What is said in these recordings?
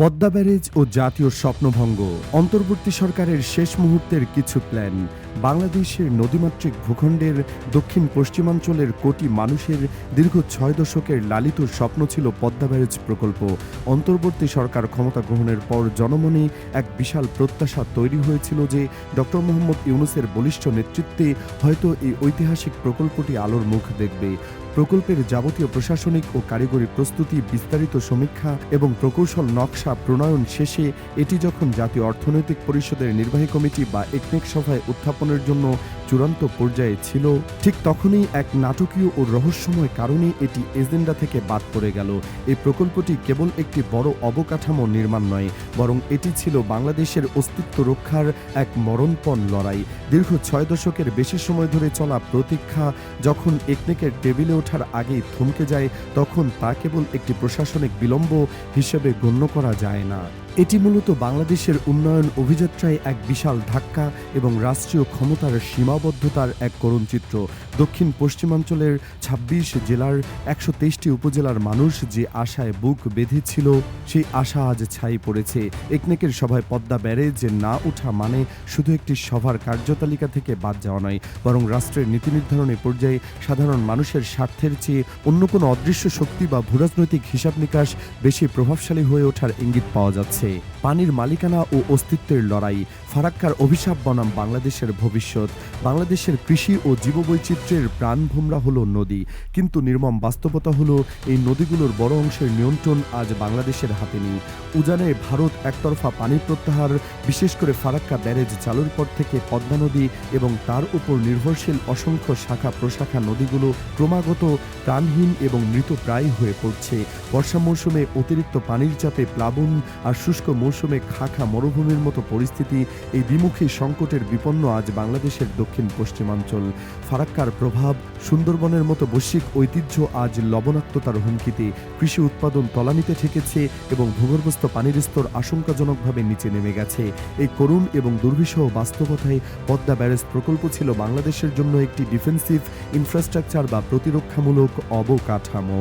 Padma barrage ও জাতীয় স্বপ্নভঙ্গ। অন্তর্বর্তী সরকারের শেষ মুহূর্তের কিছু প্ল্যান বাংলাদেশের নদীমাতৃক ভূখণ্ডের দক্ষিণ পশ্চিমাঞ্চলের কোটি মানুষের দীর্ঘ ছয় দশকের লালিত স্বপ্ন ছিল পদ্মা ব্যারেজ প্রকল্প। অন্তর্বর্তী সরকার ক্ষমতা গ্রহণের পর জনমনে এক বিশাল প্রত্যাশা তৈরি হয়েছিল যে ডক্টর মোহাম্মদ ইউনুসের বলিষ্ঠ নেতৃত্বে হয়তো এই ঐতিহাসিক প্রকল্পটি আলোর মুখ দেখবে। প্রকল্পের যাবতীয় প্রশাসনিক ও কারিগরি প্রস্তুতি, বিস্তারিত সমীক্ষা এবং প্রকৌশল নকশা প্রণয়ন শেষে এটি যখন জাতীয় অর্থনৈতিক পরিষদের নির্বাহী কমিটি বা একনেক সভায় উত্থাপনের জন্য চূড়ান্ত পর্যায়ে ছিল, ঠিক তখনই এক নাটকীয় ও রহস্যময় কারণে এটি এজেন্ডা থেকে বাদ পড়ে গেল। এই প্রকল্পটি কেবল একটি বড় অবকাঠামো নির্মাণ নয়, বরং এটি ছিল বাংলাদেশের অস্তিত্ব রক্ষার এক মরণপণ লড়াই। দীর্ঘ ছয় দশকের বেশি সময় ধরে চলা প্রতীক্ষা যখন একনেকের টেবিলে ওঠার আগেই থমকে যায়, তখন তা কেবল একটি প্রশাসনিক বিলম্ব হিসেবে গণ্য করা যায় না। এটি মূলত বাংলাদেশের উন্নয়ন অভিযাত্রায় এক বিশাল ধাক্কা এবং রাষ্ট্রীয় ক্ষমতার সীমাবদ্ধতার এক করুণ চিত্র। দক্ষিণ পশ্চিমাঞ্চলের ২৬ জেলার একশো তেইশটি উপজেলার মানুষ যে আশায় বুক বেঁধেছিল, সেই আশা আজ ছাই পড়েছে। একনেকের সভায় পদ্মা ব্যারেজ না ওঠা মানে শুধু একটি সভার কার্যতালিকা থেকে বাদ যাওয়া নয়, বরং রাষ্ট্রের নীতি নির্ধারণী পর্যায়ে সাধারণ মানুষের স্বার্থের চেয়ে অন্য কোনো অদৃশ্য শক্তি বা ভূরাজনৈতিক হিসাব নিকাশ বেশি প্রভাবশালী হয়ে ওঠার ইঙ্গিত পাওয়া যাচ্ছে। পানির মালিকানা ও অস্তিত্বের লড়াই ফারাক্কার অভিশাপ বনাম বাংলাদেশের ভবিষ্যৎ। বাংলাদেশের কৃষি ও জীববৈচিত্র্যের প্রাণভোমরা হলো নদী। কিন্তু নির্মম বাস্তবতা হলো, এই নদীগুলোর বড় অংশের নিয়ন্ত্রণ আজ বাংলাদেশের হাতে নেই। উজানে ভারত একতরফা পানি প্রত্যাহার, বিশেষ করে ফারাক্কা ব্যারেজ চালুর পর থেকে পদ্মা নদী এবং তার উপর নির্ভরশীল অসংখ্য শাখা প্রশাখা নদীগুলো ক্রমাগত প্রাণহীন এবং মৃত মৃতপ্রায় হয়ে পড়ছে। বর্ষা মৌসুমে অতিরিক্ত পানির চাপে প্লাবন আর শুষ্ক মৌসুমে খাখা মরুভূমির মতো পরিস্থিতি এই বিমুখী সংকটের বিপন্ন আজ বাংলাদেশের দক্ষিণ পশ্চিমাঞ্চল। ফারাক্কার প্রভাব, সুন্দরবনের মতো বৈশ্বিক ঐতিহ্য আজ লবণাক্ততার হুমকিতে কৃষি উৎপাদন তলানিতে ঠেকেছে এবং ভূগর্ভস্থ পানির স্তর আশঙ্কাজনকভাবে নিচে নেমে গেছে। এই করুণ এবং দুর্বিষহ বাস্তবতায় পদ্মা ব্যারেজ প্রকল্প ছিল বাংলাদেশের জন্য একটি ডিফেন্সিভ ইনফ্রাস্ট্রাকচার বা প্রতিরক্ষামূলক অবকাঠামো।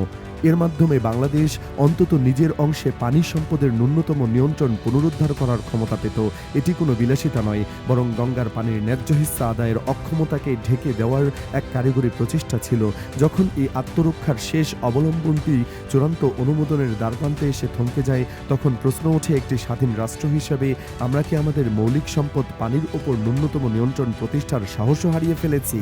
এর মাধ্যমে বাংলাদেশ অন্তত নিজের অংশে পানি সম্পদের ন্যূনতম নিয়ন্ত্রণ পুনরুদ্ধার করার ক্ষমতা পেত। এটি কোনো বিলাসিতা নয়, বরং গঙ্গার পানির ন্যায্য হিস্সা আদায়ের অক্ষমতাকে ঢেকে দেওয়ার এক কারিগরি প্রচেষ্টা ছিল, যখন এই আত্মরক্ষার শেষ অবলম্বনটি চূড়ান্ত অনুমোদনের দ্বারপ্রান্তে এসে থমকে যায়, তখন প্রশ্ন ওঠে একটি স্বাধীন রাষ্ট্র হিসেবে আমরা কি আমাদের মৌলিক সম্পদ পানির ওপর ন্যূনতম নিয়ন্ত্রণ প্রতিষ্ঠার সাহসও হারিয়ে ফেলেছি?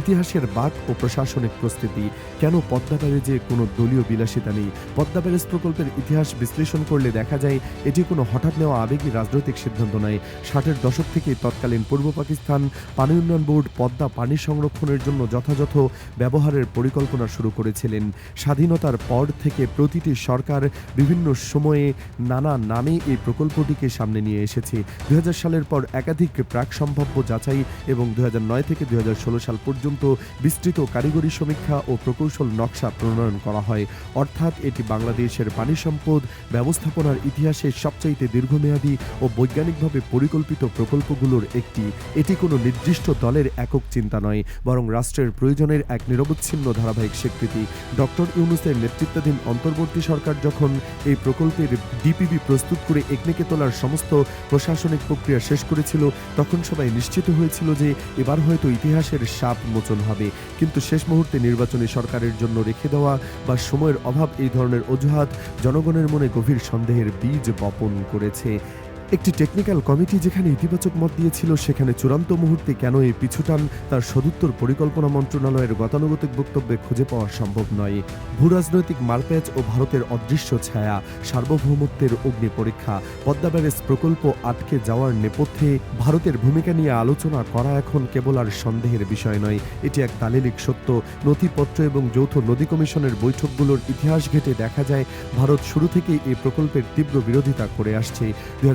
ইতিহাসের বাক ও প্রশাসনিক প্রস্তুতি। কেন পদ্মা ব্যারেজে কোনো দলীয় বিলাসিতা নেই? পদ্মা ব্যারেজ প্রকল্পের ইতিহাস বিশ্লেষণ করলে দেখা যায়, এটি কোনো হঠাৎ নেওয়া আবেগী রাজনৈতিক সিদ্ধান্ত নয়। ষাটের দশক থেকে তৎকালীন পূর্ব পাকিস্তান পানি উন্নয়ন বোর্ড পদ্মা পানি সংরক্ষণের জন্য যথাযথ ব্যবহারের পরিকল্পনা শুরু করেছিলেন। স্বাধীনতার পর থেকে প্রতিটি সরকার বিভিন্ন সময়ে নানা নামে এই প্রকল্পটিকে সামনে নিয়ে এসেছে। দুই হাজার সালের পর একাধিক প্রাক সম্ভাব্য যাচাই এবং দু হাজার নয় থেকে দু হাজার ষোলো সাল পর্যন্ত বিস্তৃত কারিগরি সমীক্ষা ও প্রকৌশল নকশা প্রণয়ন করা হয়। অর্থাৎ এটি বাংলাদেশের পানি সম্পদ ব্যবস্থাপনার ইতিহাসে সবচাইতে দীর্ঘমেয়াদী ও বৈজ্ঞানিকভাবে পরিকল্পিত প্রকল্পগুলোর একটি। এটি কোনো নির্দিষ্ট দলের একক চিন্তা নয়, বরং রাষ্ট্রের প্রয়োজনের এক নিরবচ্ছিন্ন ধারাবাহিক স্বীকৃতি। ডক্টর ইউনুসের নেতৃত্বাধীন অন্তর্বর্তী সরকার যখন এই প্রকল্পের ডিপিবি প্রস্তুত করে একনেকে তোলার সমস্ত প্রশাসনিক প্রক্রিয়া শেষ করেছিল, তখন সবাই নিশ্চিত হয়েছিল যে এবার হয়তো ইতিহাসের সাপ মোচন হবে। কিন্তু শেষ মুহূর্তে নির্বাচনী সরকারের জন্য রেখে দেওয়া বা সময়ের অভাব এই ধরনের অজুহাত জনগণের মনে গভীর সন্দেহের বীজ বপন করেছে। একটি টেকনিক্যাল কমিটি যেখানে ইতিবাচক মত দিয়েছিল, সেখানে চূড়ান্ত মুহূর্তে কেন এই পিছুটান তার সদুত্তর পরিকল্পনা মন্ত্রণালয়ের গতানুগতিক বক্তব্যে খুঁজে পাওয়া সম্ভব নয়। ভূরাজনৈতিক মারপ্যাচ ও ভারতের অদৃশ্য ছায়া, সার্বভৌমত্বের অগ্নি পরীক্ষা, পদ্মা ব্যারেজ প্রকল্প আটকে যাওয়ার নেপথ্যে ভারতের ভূমিকা নিয়ে আলোচনা করা এখন কেবল আর সন্দেহের বিষয় নয়। এটি এক দালিলিক সত্য। নথিপত্র এবং যৌথ নদী কমিশনের বৈঠকগুলোর ইতিহাস ঘেটে দেখা যায়, ভারত শুরু থেকেই এই প্রকল্পের তীব্র বিরোধিতা করে আসছে। দুই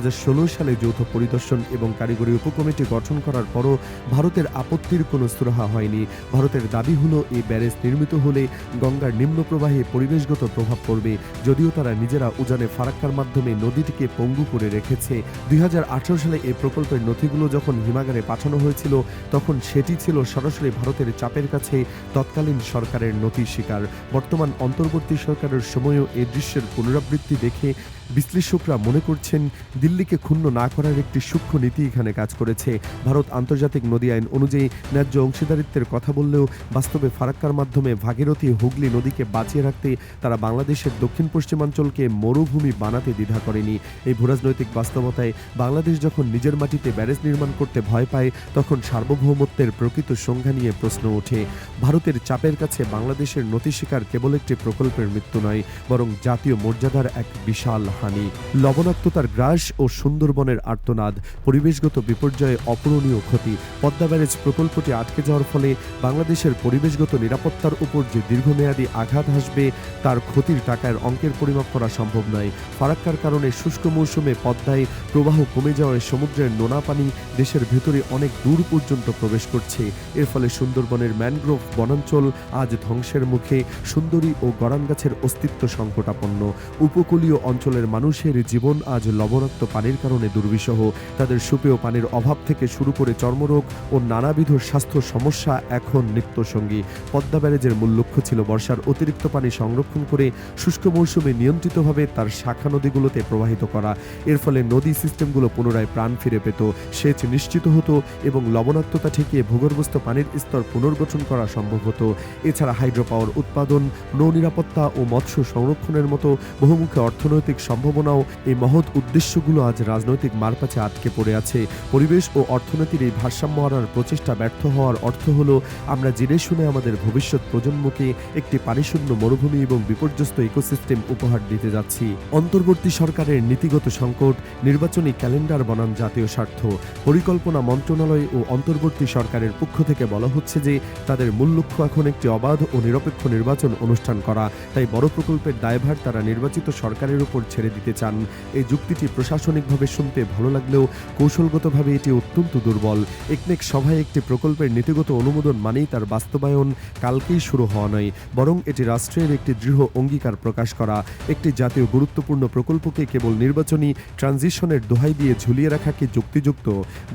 সালে যৌথ পরিদর্শন এবং কারিগরি উপকমিটি গঠন করার পরও ভারতের আপত্তির কোনো সুরাহা হয়নি। ভারতের দাবি হলো এই ব্যারেজ নির্মিত হলে গঙ্গার নিম্ন প্রবাহে পরিবেশগত প্রভাব পড়বে, যদিও তারা নিজেরা উজানে ফারাক্কার মাধ্যমে নদীটিকে পঙ্গু করে রেখেছে। দুই হাজার আঠেরো সালে এই প্রকল্পের নথিগুলো যখন হিমাগারে পাঠানো হয়েছিল, তখন সেটি ছিল সরাসরি ভারতের চাপের কাছে তৎকালীন সরকারের নথি শিকার। বর্তমান অন্তর্বর্তী সরকারের সময়ও এই দৃশ্যের পুনরাবৃত্তি দেখে বিশ্লেষকরা মনে করছেন, দিল্লিকে ক্ষুণ্ণ না করার একটি সূক্ষ্ম নীতি এখানে কাজ করেছে। ভারত আন্তর্জাতিক নদী আইন অনুযায়ী ন্যায্য অংশীদারিত্বের কথা বললেও বাস্তবে ফারাক্কার মাধ্যমে ভাগীরথী হুগলি নদীকে বাঁচিয়ে রাখতে তারা বাংলাদেশের দক্ষিণ পশ্চিমাঞ্চলকে মরুভূমি বানাতে দ্বিধা করেনি। এই ভূরাজনৈতিক বাস্তবতায় বাংলাদেশ যখন নিজের মাটিতে ব্যারেজ নির্মাণ করতে ভয় পায়, তখন সার্বভৌমত্বের প্রকৃত সংজ্ঞা নিয়ে প্রশ্ন ওঠে। ভারতের চাপের কাছে বাংলাদেশের নথি শিকার কেবল একটি প্রকল্পের মৃত্যু নয়, বরং জাতীয় মর্যাদার এক বিশাল হানি। লবণাক্ততার গ্রাস ও সুন্দরবনের আর্তনাদ, পরিবেশগত বিপর্যয়ে অপূরণীয় ক্ষতি, পদ্মা ব্যারেজ প্রকল্পটি আটকে যাওয়ার ফলে বাংলাদেশের পরিবেশগত নিরাপত্তার উপর যে দীর্ঘমেয়াদী আঘাত আসবে, তার ক্ষতির টাকার অঙ্কের পরিমাপ করা সম্ভব নয়। ফারাক্কার কারণে শুষ্ক মৌসুমে পদ্মায় প্রবাহ কমে যাওয়ায় সমুদ্রের নোনা পানি দেশের ভেতরে অনেক দূর পর্যন্ত প্রবেশ করছে। এর ফলে সুন্দরবনের ম্যানগ্রোভ বনাঞ্চল আজ ধ্বংসের মুখে। সুন্দরী ও গরান গাছের অস্তিত্ব সংকটাপন্ন। উপকূলীয় অঞ্চলের মানুষের জীবন আজ লবণাক্ত পানির কারণে দুর্বিষহ। তাদের সুপেয় পানির অভাব থেকে শুরু করে চর্মরোগ ও নানাবিধ স্বাস্থ্য সমস্যা এখন নিত্যসঙ্গী। পদ্মা ব্যারেজের মূল লক্ষ্য ছিল বর্ষার অতিরিক্ত পানি সংরক্ষণ করে শুষ্ক মৌসুমে নিয়ন্ত্রিতভাবে তার শাখা নদীগুলোতে প্রবাহিত করা। এর ফলে নদী সিস্টেমগুলো পুনরায় প্রাণ ফিরে পেত। সেচ নিশ্চিত হতো এবং লবণাক্ততা ঠেকিয়ে ভূগর্ভস্থ পানির স্তর পুনর্গঠন করা সম্ভব হতো। এছাড়া হাইড্রো পাওয়ার উৎপাদন, নৌ নিরাপত্তা ও মৎস্য সংরক্ষণের মতো বহুমুখী অর্থনৈতিক সম্ভাবনাও এই মহৎ উদ্দেশ্যগুলো আজ রাজনৈতিক মারপ্যাচে আটকে পড়ে আছে। পরিবেশ ও অর্থনীতির এই ভারসাম্য হারার প্রচেষ্টা ব্যর্থ হওয়ার অর্থ হলো, আমরা জেনে শুনে আমাদের ভবিষ্যৎ প্রজন্মকে একটি পানিশূন্য মরুভূমি এবং বিপর্যস্ত ইকোসিস্টেম উপহার দিতে যাচ্ছি। অন্তর্বর্তী সরকারের নীতিগত সংকট, নির্বাচনী ক্যালেন্ডার বনাম জাতীয় স্বার্থ। পরিকল্পনা মন্ত্রণালয় ও অন্তর্বর্তী সরকারের পক্ষ থেকে বলা হচ্ছে যে, তাদের মূল লক্ষ্য এখন একটি অবাধ ও নিরপেক্ষ নির্বাচন অনুষ্ঠান করা। তাই বড় প্রকল্পের দায়ভার তারা নির্বাচিত সরকারের উপর ছেড়ে দিতে চান। এই যুক্তিটি প্রশাসনিকভাবে শুনতে ভালো লাগলেও কৌশলগতভাবে এটি অত্যন্ত দুর্বল। একনেক সভায় একটি প্রকল্পের নীতিগত অনুমোদন মানেই তার বাস্তবায়ন কালকেই শুরু হওয়া নয়, বরং এটি রাষ্ট্রের একটি দৃঢ় অঙ্গীকার প্রকাশ করা। একটি জাতীয় গুরুত্বপূর্ণ প্রকল্পকে কেবল নির্বাচনী ট্রানজিশনের দোহাই দিয়ে ঝুলিয়ে রাখা কি যুক্তিযুক্ত?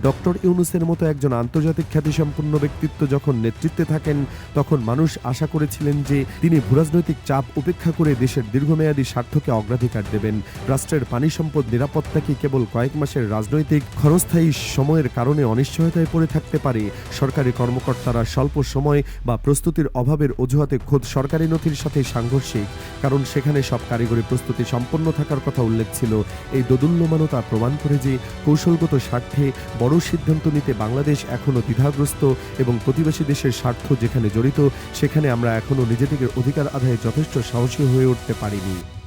ডক্টর ইউনুসের মতো একজন আন্তর্জাতিক খ্যাতিসম্পন্ন ব্যক্তিত্ব যখন নেতৃত্বে থাকেন, তখন মানুষ আশা করেছিলেন যে তিনি ভূরাজনৈতিক চাপ উপেক্ষা করে দেশের দীর্ঘমেয়াদী স্বার্থকে অগ্রাধিকার দেবেন। রাষ্ট্রের পানি সম্পদ নিরাপত্তা কি কেবল কয়েক মাসের রাজনৈতিক ক্ষণস্থায়ী সময়ের কারণে অনিশ্চয়তায় পড়ে থাকতে পারে। সরকারি কর্মকর্তারা স্বল্প সময় বা প্রস্তুতির অভাবের অজুহাতে খোদ সরকারি নথির সাথে সাংঘর্ষিক, কারণ সেখানে সব কারিগরি প্রস্তুতি সম্পন্ন থাকার কথা উল্লেখ ছিল। এই দোদুল্যমানতা প্রমাণ করে যে কৌশলগত স্বার্থে বড় সিদ্ধান্ত নিতে বাংলাদেশ এখনও দ্বিধাগ্রস্ত এবং প্রতিবেশী দেশের স্বার্থ যেখানে জড়িত, সেখানে আমরা এখনও নিজেদের অধিকার আদায়ে যথেষ্ট সাহসী হয়ে উঠতে পারিনি।